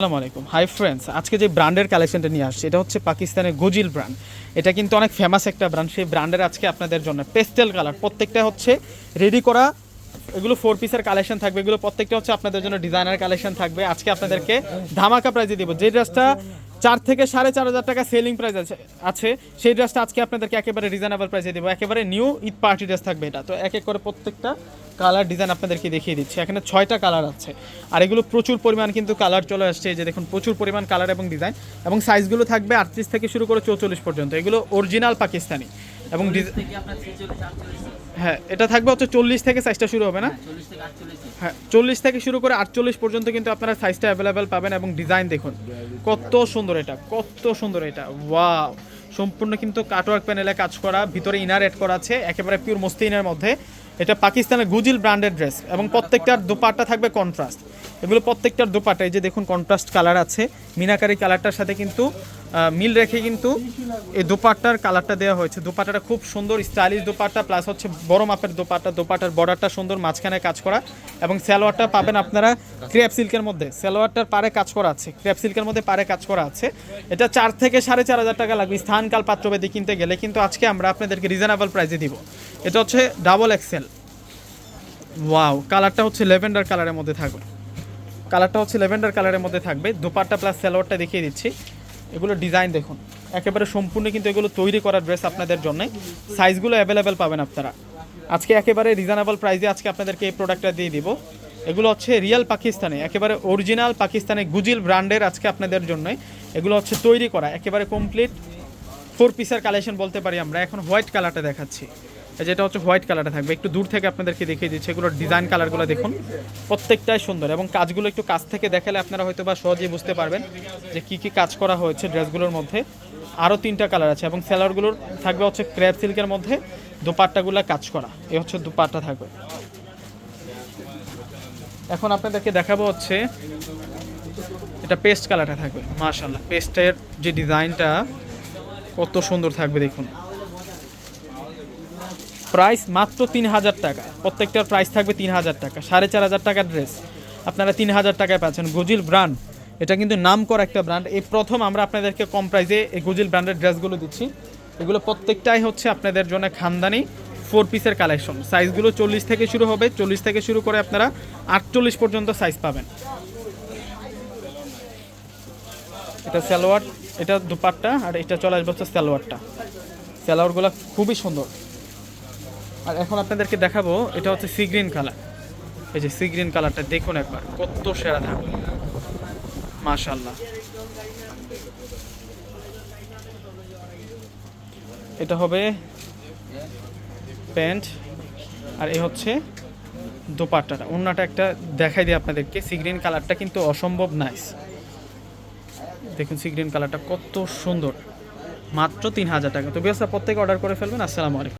আসসালামু আলাইকুম। Hi friends আজকে যে ব্র্যান্ডের কালেকশনটা নিয়ে আসছে, এটা হচ্ছে পাকিস্তানের গুজিল ব্র্যান্ড এটা কিন্তু অনেক ফেমাস একটা ব্র্যান্ড সেই ব্র্যান্ডের আজকে আপনাদের জন্য পেস্টেল কালার প্রত্যেকটা হচ্ছে রেডি করা, এগুলো ফোর পিসের কালেকশন থাকবে। এগুলো প্রত্যেকটা হচ্ছে আপনাদের জন্য ডিজাইনার কালেকশন থাকবে। আজকে আপনাদেরকে ধামাকা প্রাইজে দেবো। যে ড্রেসটা চার থেকে সাড়ে চার হাজার টাকা সেলিং প্রাইস আছে আছে। সেই ড্রেসটা আজকে আপনাদেরকে একেবারে রিজনেবল প্রাইসে দেবো। একেবারে নিউ ঈদ পার্টি ড্রেস থাকবে এটা। তো এক এক করে প্রত্যেকটা কালার ডিজাইন আপনাদেরকে দেখিয়ে দিচ্ছি। এখানে ছয়টা কালার আছে। আর এগুলো প্রচুর পরিমাণ কিন্তু কালার চলে আসছে। এই যে দেখুন প্রচুর পরিমাণ কালার এবং ডিজাইন এবং সাইজগুলো থাকবে আটত্রিশ থেকে শুরু করে চৌচল্লিশ পর্যন্ত। এগুলো অরিজিনাল পাকিস্তানি। এবং ডিজ- থেকে আপনার ছেচল্লিশ আটচল্লিশ। হ্যাঁ এটা থাকবে হচ্ছে চল্লিশ থেকে সাইজটা শুরু হবে না? চল্লিশ থেকে আটচল্লিশ হ্যাঁ চল্লিশ থেকে শুরু করে আটচল্লিশ পর্যন্ত কিন্তু আপনারা সাইজটা অ্যাভেলেবেল পাবেন এবং ডিজাইন দেখুন। কত সুন্দর এটা, কত সুন্দর এটা। ওয়াও সম্পূর্ণ কিন্তু কাটওয়ার্ক প্যানেলে কাজ করা, ভিতরে ইনার এড করা আছে, একেবারে পিওর মস্তিনের মধ্যে। এটা পাকিস্তানের গুজিল ব্র্যান্ডের ড্রেস এবং প্রত্যেকটার দুপাট্টা থাকবে কন্ট্রাস্ট এগুলো প্রত্যেকটার দুপাট্টা, এই যে দেখুন কন্ট্রাস্ট কালার আছে, মিনাকারি কালারটার সাথে কিন্তু মিল রেখে কিন্তু এই দোপাট্টার কালারটা দেওয়া হয়েছে। দোপাট্টাটা খুব সুন্দর স্টাইলিশ দোপাট্টা, প্লাস হচ্ছে বড় মাপের দোপাট্টা। দোপাট্টার বর্ডারটা সুন্দর, মাঝখানে কাজ করা এবং সালোয়ারটা পাবেন আপনারা ক্রেপ সিল্কের মধ্যে। সালোয়ারটার পারে কাজ করা আছে ক্রেপ সিল্কের মধ্যে পারে কাজ করা আছে। এটা চার থেকে সাড়ে চার হাজার টাকা লাগবে স্থানকাল পাত্রবেদী কিনতে গেলে। কিন্তু আজকে আমরা আপনাদেরকে রিজনেবল প্রাইসে দিব। এটা হচ্ছে ডাবল এক্সেল ওয়াও কালারটা হচ্ছে লেভেন্ডার কালারের মধ্যে থাকবে। কালারটা হচ্ছে লেভেন্ডার কালারের মধ্যে থাকবে। দুপাট্টা প্লাস সালোয়ারটা দেখিয়ে দিচ্ছি। এগুলো ডিজাইন দেখুন। একেবারে সম্পূর্ণ কিন্তু এগুলো তৈরি করা ড্রেস আপনাদের জন্য। সাইজগুলো অ্যাভেলেবেল পাবেন আপনারা। আজকে একেবারে রিজনেবল প্রাইসে আজকে আপনাদেরকে এই প্রোডাক্টটা দিয়ে দিব। এগুলো হচ্ছে রিয়েল পাকিস্তানে, একেবারে অরিজিনাল পাকিস্তানে গুজিল ব্র্যান্ডের আজকে আপনাদের জন্য। এগুলো হচ্ছে তৈরি করা, একেবারে কমপ্লিট ফোর পিসের কালেকশন বলতে পারি আমরা। এখন হোয়াইট কালারটা দেখাচ্ছি। যেটা হচ্ছে হোয়াইট কালারটা থাকবে। একটু দূর থেকে আপনাদেরকে দেখিয়ে দিচ্ছি, এগুলোর ডিজাইন কালারগুলো দেখুন। প্রত্যেকটাই সুন্দর এবং কাজগুলো একটু কাছ থেকে দেখালে আপনারা হয়তো বা সহজেই বুঝতে পারবেন যে কি কি কাজ করা হয়েছে ড্রেসগুলোর মধ্যে। আরও তিনটা কালার আছে এবং সেলারগুলোর থাকবে হচ্ছে ক্র্যাপ সিল্কের মধ্যে দোপাট্টাগুলো কাজ করা। এ হচ্ছে দুপাট্টা থাকবে। এখন আপনাদেরকে দেখাবো হচ্ছে এটা পেস্ট কালারটা থাকবে মাশাল্লাহ পেস্টের যে ডিজাইনটা, কত সুন্দর থাকবে দেখুন। প্রাইস মাত্র তিন হাজার টাকা। প্রত্যেকটার প্রাইস থাকবে তিন হাজার টাকা, সাড়ে চার হাজার টাকার ড্রেস। আপনারা তিন হাজার টাকায় পাচ্ছেন গুজিল ব্র্যান্ড। এটা কিন্তু নাম করা একটা ব্র্যান্ড। এই প্রথম আমরা আপনাদেরকে কম প্রাইসে এই গুজিল ব্র্যান্ডের ড্রেসগুলো দিচ্ছি। এগুলো প্রত্যেকটাই হচ্ছে আপনাদের জন্য খানদানি ফোর পিসের কালেকশন। সাইজগুলো চল্লিশ থেকে শুরু হবে। চল্লিশ থেকে শুরু করে আপনারা আটচল্লিশ পর্যন্ত সাইজ পাবেন। এটা সালোয়ার, এটা দুপাট্টা আর এটা চলে আসবে হচ্ছে সালোয়ারটা। সালোয়ারগুলো খুবই সুন্দর। আর এখন আপনাদেরকে দেখাবো, এটা হচ্ছে সি গ্রিন কালার এই যে সি গ্রিন কালারটা দেখুন একবার, কত সেরা থাকবে মাশাল্লাহ এটা হবে প্যান্ট, আর এই হচ্ছে দোপাট্টাটা। অন্যটা একটা দেখাই দিই আপনাদেরকে সি গ্রিন কালারটা কিন্তু অসম্ভব নাইস দেখুন সি গ্রিন কালারটা কত সুন্দর। মাত্র তিন হাজার টাকা। তো বেশ প্রত্যেকে অর্ডার করে ফেলবেন। আসসালামু আলাইকুম।